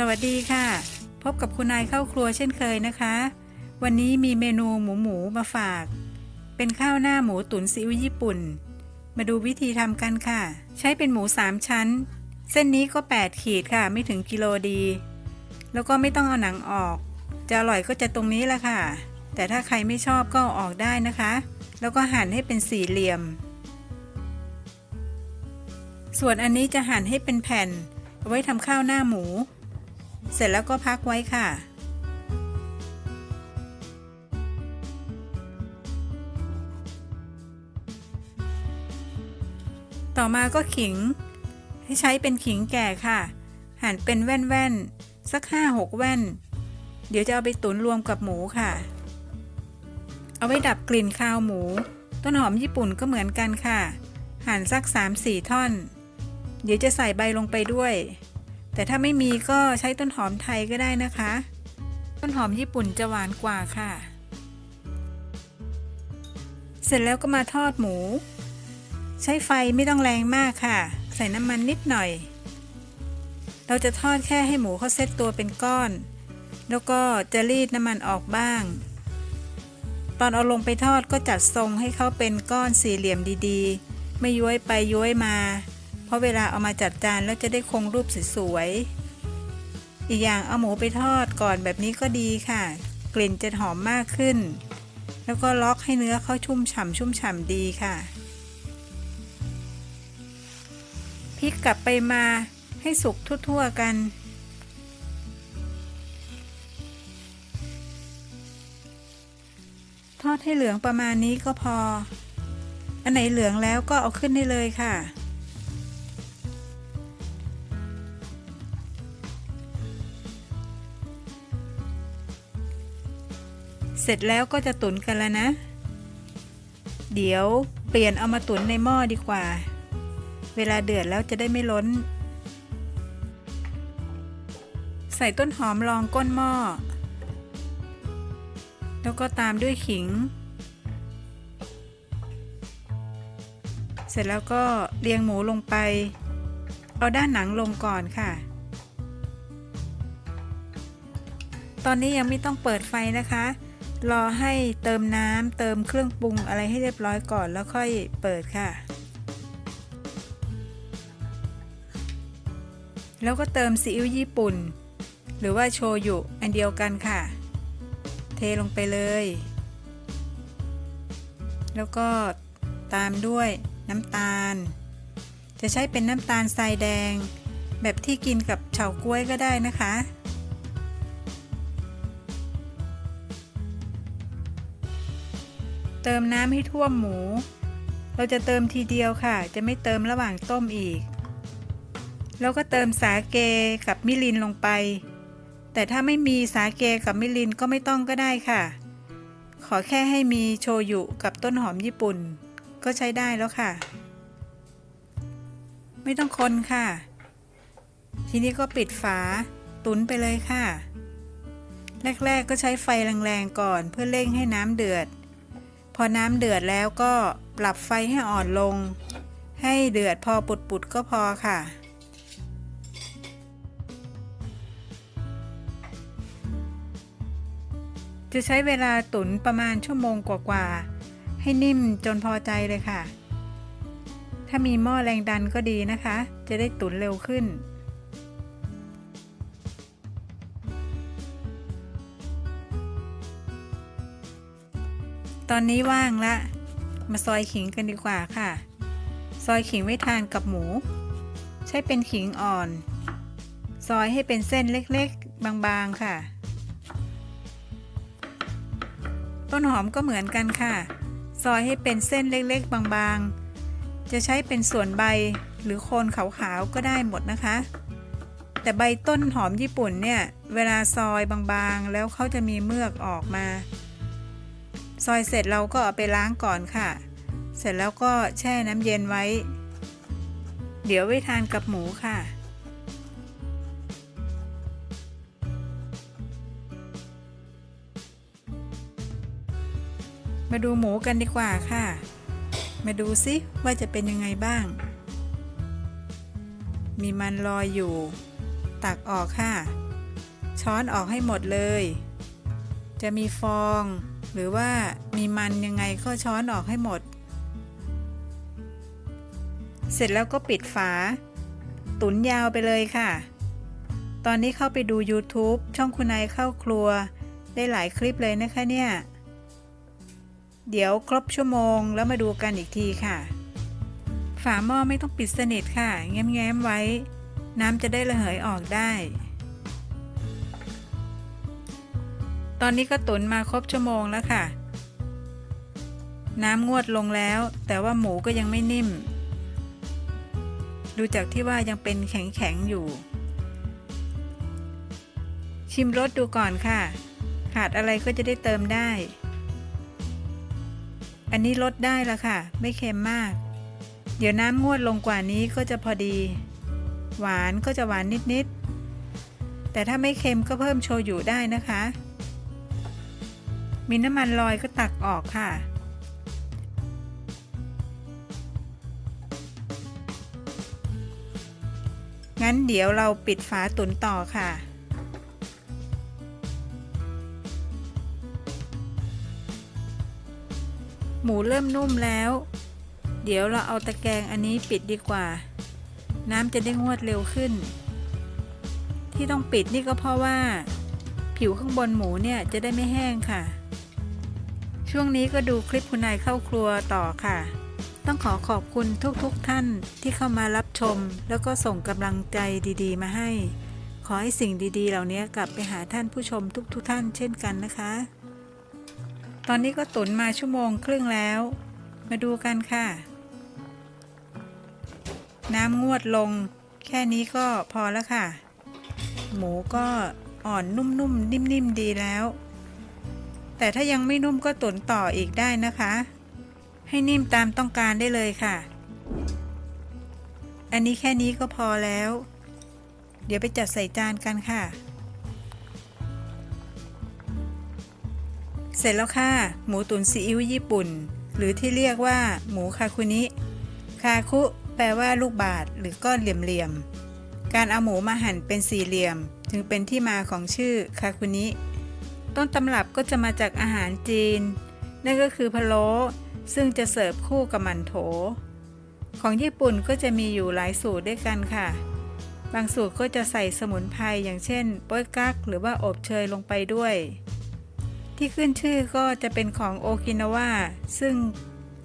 สวัสดีค่ะ พบกับคุณนายเข้าครัวเช่นเคยนะคะ วันนี้มีเมนูหมูหมูมาฝาก เป็นข้าวหน้าหมูตุ๋นซีอิ๊วญี่ปุ่น มาดูวิธีทำกันค่ะ ใช้เป็นหมู 3 ชั้น เส้นนี้ก็ 8 ขีดค่ะ ไม่ถึงกิโลดี แล้วก็ไม่ต้องเอาหนังออก จะอร่อยก็จะตรงนี้แหละค่ะ แต่ถ้าใครไม่ชอบก็อออกได้นะคะ แล้วก็หั่นให้เป็นสี่เหลี่ยม ส่วนอันนี้จะหั่นให้เป็นแผ่นเอาไว้ทำข้าวหน้าหมู เสร็จแล้วก็พักไว้ค่ะ ต่อมาก็ขิง ให้ใช้เป็นขิงแก่ค่ะ หั่นเป็นแว่นๆ สักห้าหกแว่น เดี๋ยวจะเอาไปตุ๋นรวมกับหมูค่ะ เอาไว้ดับกลิ่นคาวหมู ต้นหอมญี่ปุ่นก็เหมือนกันค่ะ หั่นสัก 3-4 ท่อน เดี๋ยวจะใส่ใบลงไปด้วย แต่ถ้าไม่มีก็ใช้ต้นหอมไทยก็ได้นะคะ ต้นหอมญี่ปุ่นจะหวานกว่าค่ะ เสร็จแล้วก็มาทอดหมู ใช้ไฟไม่ต้องแรงมากค่ะ ใส่น้ำมันนิดหน่อย เราจะทอดแค่ให้หมูเขาเซ็ตตัวเป็นก้อน แล้วก็จะรีดน้ำมันออกบ้าง ตอนเอาลงไปทอดก็จัดทรงให้เขาเป็นก้อนสี่เหลี่ยมดีๆ ไม่ย้วยไปย้วยมา เพราะเวลาเอามาจัดจานแล้วจะได้คงรูปสวยๆ อีกอย่างเอาหมูไปทอดก่อนแบบนี้ก็ดีค่ะ กลิ่นจะหอมมากขึ้น แล้วก็ล็อกให้เนื้อเขาชุ่มฉ่ำชุ่มฉ่ำดีค่ะ พลิกกลับไปมาให้สุกทั่วๆกันทอดให้เหลืองประมาณนี้ก็พอ อันไหนเหลืองแล้วก็เอาขึ้นได้เลยค่ะ เสร็จแล้วก็จะตุ๋นกันแล้วนะ เดี๋ยวเปลี่ยนเอามาตุ๋นในหม้อดีกว่า เวลาเดือดแล้วจะได้ไม่ล้น ใส่ต้นหอมรองก้นหม้อ แล้วก็ตามด้วยขิง เสร็จแล้วก็เรียงหมูลงไป เอาด้านหนังลงก่อนค่ะตอนนี้ยังไม่ต้องเปิดไฟนะคะ รอให้เติมน้ำเติมเครื่องปรุงอะไรให้เรียบร้อยก่อนแล้วค่อยเปิดค่ะ แล้วก็เติมซีอิ๊วญี่ปุ่น หรือว่าโชยุอันเดียวกันค่ะ เทลงไปเลย แล้วก็ตามด้วยน้ำตาล จะใช้เป็นน้ำตาลทรายแดง แบบที่กินกับเฉาก๊วยก็ได้นะคะ เติมน้ำให้ท่วมหมู เราจะเติมทีเดียวค่ะ จะไม่เติมระหว่างต้มอีก แล้วก็เติมสาเกกับมิรินลงไป แต่ถ้าไม่มีสาเกกับมิรินก็ไม่ต้องก็ได้ค่ะ ขอแค่ให้มีโชยุกับต้นหอมญี่ปุ่น ก็ใช้ได้แล้วค่ะ ไม่ต้องคนค่ะ ทีนี้ก็ปิดฝาตุนไปเลยค่ะ แรก ๆ ก็ใช้ไฟแรงๆก่อนเพื่อเร่งให้น้ำเดือด พอน้ำเดือดแล้วก็ปรับไฟให้อ่อนลง ให้เดือดพอปุดๆก็พอค่ะจะใช้เวลาตุ๋นประมาณชั่วโมงกว่าๆ ให้นิ่มจนพอใจเลยค่ะ ถ้ามีหม้อแรงดันก็ดีนะคะ จะได้ตุ๋นเร็วขึ้น ตอนนี้ว่างละ มาซอยขิงกันดีกว่าค่ะ ซอยขิงไว้ทานกับหมู ใช้เป็นขิงอ่อน ซอยให้เป็นเส้นเล็กๆ บางๆค่ะ ต้นหอมก็เหมือนกันค่ะ ซอยให้เป็นเส้นเล็กๆ บางๆ จะใช้เป็นส่วนใบหรือโคนขาวๆ ก็ได้หมดนะคะ แต่ใบต้นหอมญี่ปุ่นเนี่ย เวลาซอยบางๆ แล้วเขาจะมีเมือกออกมา ซอยเสร็จเราก็เอาไปล้างก่อนค่ะ เสร็จแล้วก็แช่น้ำเย็นไว้ เดี๋ยวไว้ทานกับหมูค่ะ มาดูหมูกันดีกว่าค่ะ มาดูซิว่าจะเป็นยังไงบ้าง มีมันลอยอยู่ ตักออกค่ะ ช้อนออกให้หมดเลย จะมีฟอง หรือว่ามีมันยังไงก็ช้อนออกให้หมด เสร็จแล้วก็ปิดฝา ตุนยาวไปเลยค่ะ ตอนนี้เข้าไปดู YouTube ช่องคุณนายเข้าครัว ได้หลายคลิปเลยนะคะเนี่ย เดี๋ยวครบชั่วโมงแล้วมาดูกันอีกทีค่ะ ฝาหม้อไม่ต้องปิดสนิทค่ะ แง้มๆไว้ น้ำจะได้ระเหยออกได้ ตอนนี้ก็ตุนมาครบชั่วโมงแล้วค่ะ น้ำงวดลงแล้ว แต่ว่าหมูก็ยังไม่นิ่ม ดูจากที่ว่ายังเป็นแข็งๆอยู่ ชิมรสดูก่อนค่ะ ขาดอะไรก็จะได้เติมได้ อันนี้ลดได้แล้วค่ะ ไม่เค็มมาก เดี๋ยวน้ำงวดลงกว่านี้ก็จะพอดี หวานก็จะหวานนิดๆแต่ถ้าไม่เค็มก็เพิ่มโชยุได้นะคะ มีน้ำมันลอยก็ตักออกค่ะ งั้นเดี๋ยวเราปิดฝาตุ๋นต่อค่ะ หมูเริ่มนุ่มแล้ว เดี๋ยวเราเอาตะแกรงอันนี้ปิดดีกว่า น้ำจะได้งวดเร็วขึ้น ที่ต้องปิดนี่ก็เพราะว่า ผิวข้างบนหมูเนี่ยจะได้ไม่แห้งค่ะ ช่วงนี้ก็ดูคลิปคุณนายเข้าครัวต่อค่ะ ต้องขอขอบคุณทุกๆทท่านที่เข้ามารับชม แล้วก็ส่งกำลังใจดีๆ มาให้ ขอให้สิ่งดีๆ เหล่านี้กลับไปหาท่านผู้ชมทุกๆทท่านเช่นกันนะคะ ตอนนี้ก็ตุนมาชั่วโมงครึ่งแล้ว มาดูกันค่ะ น้ำงวดลง แค่นี้ก็พอแล้วค่ะ หมูก็อ่อนนุ่มๆนิ่มๆดีแล้ว แต่ถ้ายังไม่นุ่มก็ตุ๋นต่ออีกได้นะคะ ให้นิ่มตามต้องการได้เลยค่ะ อันนี้แค่นี้ก็พอแล้ว เดี๋ยวไปจัดใส่จานกันค่ะ เสร็จแล้วค่ะ หมูตุ๋นซีอิ๊วญี่ปุ่น หรือที่เรียกว่า หมูคาคุนิคาคุ แปลว่าลูกบาศหรือก้อนเหลี่ยมๆการเอาหมูมาหั่นเป็นสี่เหลี่ยม จึงเป็นที่มาของชื่อคาคุนิ ต้นตำรับก็จะมาจากอาหารจีน นั่นก็คือพะโล้ซึ่งจะเสิร์ฟคู่กับหมันโถ ของญี่ปุ่นก็จะมีอยู่หลายสูตรด้วยกันค่ะ บางสูตรก็จะใส่สมุนไพรอย่างเช่นโป๊ยกั๊กหรือว่าอบเชยลงไปด้วย ที่ขึ้นชื่อก็จะเป็นของโอกินาวาซึ่ง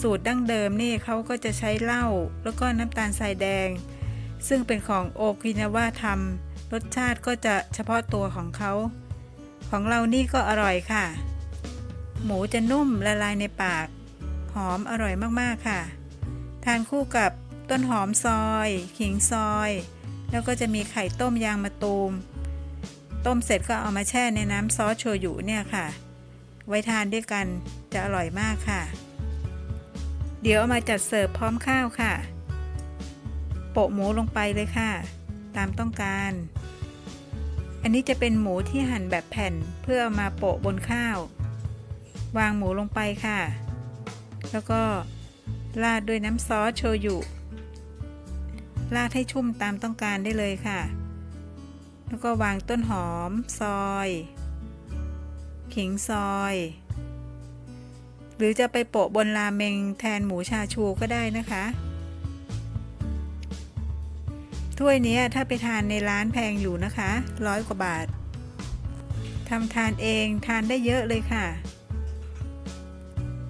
สูตรดั้งเดิมนี่เขาก็จะใช้เหล้าแล้วก็น้ำตาลทรายแดง ซึ่งเป็นของโอกินาวาทำรสชาติก็จะเฉพาะตัวของเขา ของเรานี่ก็อร่อยค่ะ หมูจะนุ่มละลายในปาก หอมอร่อยมากๆค่ะ ทานคู่กับต้นหอมซอย ขิงซอย แล้วก็จะมีไข่ต้มยางมะตูม ต้มเสร็จก็เอามาแช่ในน้ำซอสโชยุเนี่ยค่ะ ไว้ทานด้วยกันจะอร่อยมากค่ะ เดี๋ยวเอามาจัดเสิร์ฟพร้อมข้าวค่ะ โปะหมูลงไปเลยค่ะ ตามต้องการ อันนี้จะเป็นหมูที่หั่นแบบแผ่นเพื่อเอามาโปะบนข้าว วางหมูลงไปค่ะ แล้วก็ราดด้วยน้ำซอสโชยุราดให้ชุ่มตามต้องการได้เลยค่ะ แล้วก็วางต้นหอม ซอย ขิงซอย หรือจะไปโปะบนราเมงแทนหมูชาชูก็ได้นะคะ ถ้วยนี้ถ้าไปทานในร้านแพงอยู่นะคะร้อยกว่าบาททำทานเองทานได้เยอะเลยค่ะ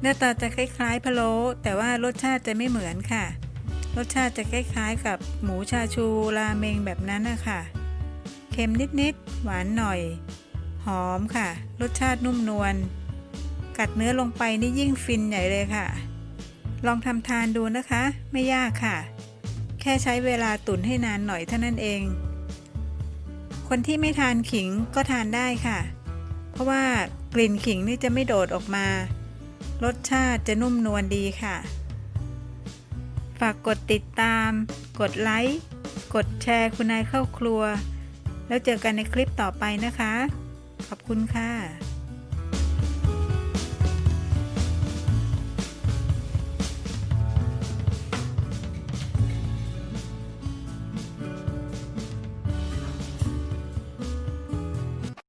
หน้าตาจะคล้ายๆพะโล้แต่ว่ารสชาติจะไม่เหมือนค่ะ รสชาติจะคล้ายๆกับหมูชาชูราเมงแบบนั้นนะคะเค็มนิดๆหวานหน่อย หอมค่ะ รสชาตินุ่มนวลกัดเนื้อลงไปนี่ยิ่งฟินใหญ่เลยค่ะ ลองทำทานดูนะคะ ไม่ยากค่ะ แค่ใช้เวลาตุ๋นให้นานหน่อยเท่านั้นเอง คนที่ไม่ทานขิงก็ทานได้ค่ะ เพราะว่ากลิ่นขิงนี่จะไม่โดดออกมา รสชาติจะนุ่มนวลดีค่ะ ฝากกดติดตาม กดไลค์ กดแชร์คุณนายเข้าครัว แล้วเจอกันในคลิปต่อไปนะคะ ขอบคุณค่ะ